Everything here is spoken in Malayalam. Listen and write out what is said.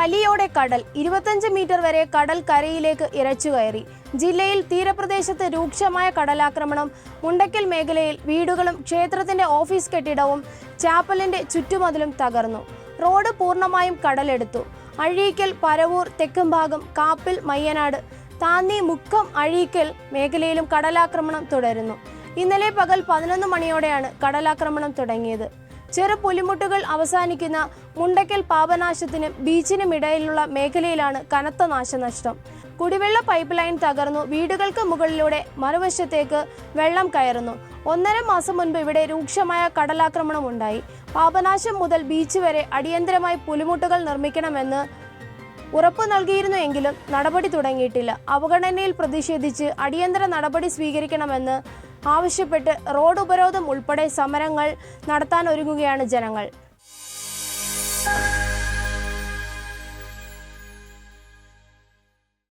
കലിയോടെ കടൽ ഇരുപത്തഞ്ച് മീറ്റർ വരെ കടൽ കരയിലേക്ക് ഇരച്ചു കയറി. ജില്ലയിൽ തീരപ്രദേശത്ത് രൂക്ഷമായ കടലാക്രമണം മുണ്ടക്കൽ മേഖലയിൽ വീടുകളും ക്ഷേത്രത്തിന്റെ ഓഫീസ് കെട്ടിടവും ചാപ്പലിന്റെ ചുറ്റുമതിലും തകർന്നു. റോഡ് പൂർണമായും കടലെടുത്തു. അഴീക്കൽ പരവൂർ തെക്കുംഭാഗം കാപ്പിൽ മയ്യനാട് താന്നി മുക്കം അഴീക്കൽ മേഖലയിലും കടലാക്രമണം തുടരുന്നു. ഇന്നലെ പകൽ പതിനൊന്ന് മണിയോടെയാണ് കടലാക്രമണം തുടങ്ങിയത്. ചെറു പുലിമുട്ടുകൾ അവസാനിക്കുന്ന മുണ്ടക്കൽ പാപനാശത്തിനും ബീച്ചിനും ഇടയിലുള്ള മേഖലയിലാണ് കനത്ത നാശനഷ്ടം. കുടിവെള്ള പൈപ്പ് ലൈൻ തകർന്നു. വീടുകൾക്ക് മുകളിലൂടെ മറുവശത്തേക്ക് വെള്ളം കയറുന്നു. ഒന്നര മാസം മുൻപ് ഇവിടെ രൂക്ഷമായ കടലാക്രമണം ഉണ്ടായി. പാപനാശം മുതൽ ബീച്ച് വരെ അടിയന്തരമായി പുലിമുട്ടുകൾ നിർമ്മിക്കണമെന്ന് ഉറപ്പു നൽകിയിരുന്നുവെങ്കിലും നടപടി തുടങ്ങിയിട്ടില്ല. അവഗണനയിൽ പ്രതിഷേധിച്ച് അടിയന്തര നടപടി സ്വീകരിക്കണമെന്ന് ആവശ്യപ്പെട്ട് റോഡ് ഉപരോധം ഉൾപ്പെടെ സമരങ്ങൾ നടത്താൻ ഒരുങ്ങുകയാണ് ജനങ്ങൾ. Peace.